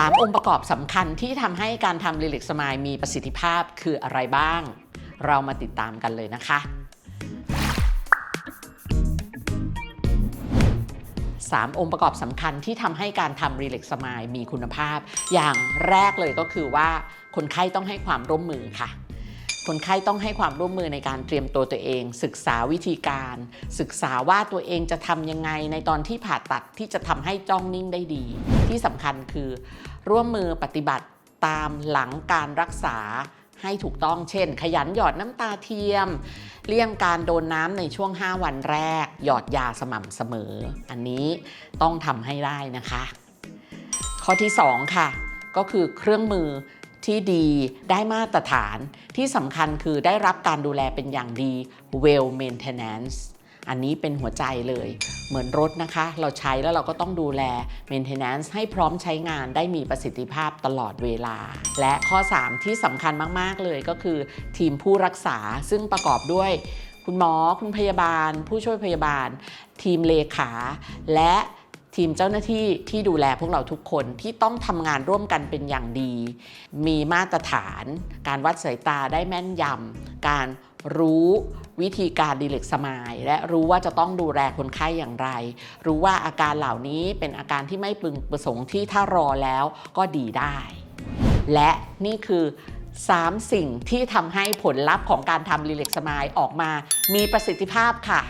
3 องค์ประกอบสำคัญที่ทำให้การทำรีเล็กสมายมีประสิทธิภาพคืออะไรบ้าง เรามาติดตามกันเลยนะคะ 3 องค์ประกอบสำคัญที่ทำให้การทำรีเล็กสมายมีคุณภาพ อย่างแรกเลยก็คือว่าคนไข้ต้องให้ความร่วมมือค่ะ คนไข้ต้องให้ความร่วมมือในการเตรียมตัวตัวเอง ศึกษาวิธีการ ศึกษาว่าตัวเองจะทำยังไงในตอนที่ผ่าตัดที่จะทำให้จ้องนิ่งได้ดี ที่สำคัญคือ ร่วมมือปฏิบัติตามหลังการรักษาให้ถูกต้องเช่น ขยันหยอดน้ำตาเทียม เลี่ยงการโดนน้ำในช่วง 5 วันแรก หยอดยาสม่ำเสมอ อันนี้ต้องทำให้ได้นะคะ ข้อที่ 2 ค่ะ ก็คือเครื่องมือ ที่ดีได้มาตรฐานที่สำคัญคือได้รับการดูแลเป็นอย่างดี well maintenance อันนี้เป็นหัวใจเลย เหมือนรถนะคะ เราใช้แล้วเราก็ต้องดูแล maintenance ให้พร้อมใช้งานได้มีประสิทธิภาพตลอดเวลา และข้อ 3 ที่สำคัญมาก ๆ เลยก็คือ ทีมผู้รักษาซึ่งประกอบด้วย คุณหมอคุณพยาบาล ผู้ช่วยพยาบาล ทีมเลขา และ ทีมเจ้าหน้าที่ที่ดูแลพวกเราทุกคนที่ต้องทำงานร่วมกันเป็นอย่างดี มีมาตรฐาน การวัดสายตาได้แม่นยำการรู้วิธีการดีเล็กสมายและรู้ว่าจะต้องดูแลคนไข้อย่างไร รู้ว่าอาการเหล่านี้เป็นอาการที่ไม่พึงประสงค์ที่ถ้ารอแล้วก็ดีได้ และนี่คือ 3 สิ่งที่ทำให้ผลลัพธ์ของการทำรีเล็กสมายออกมา มีประสิทธิภาพค่ะ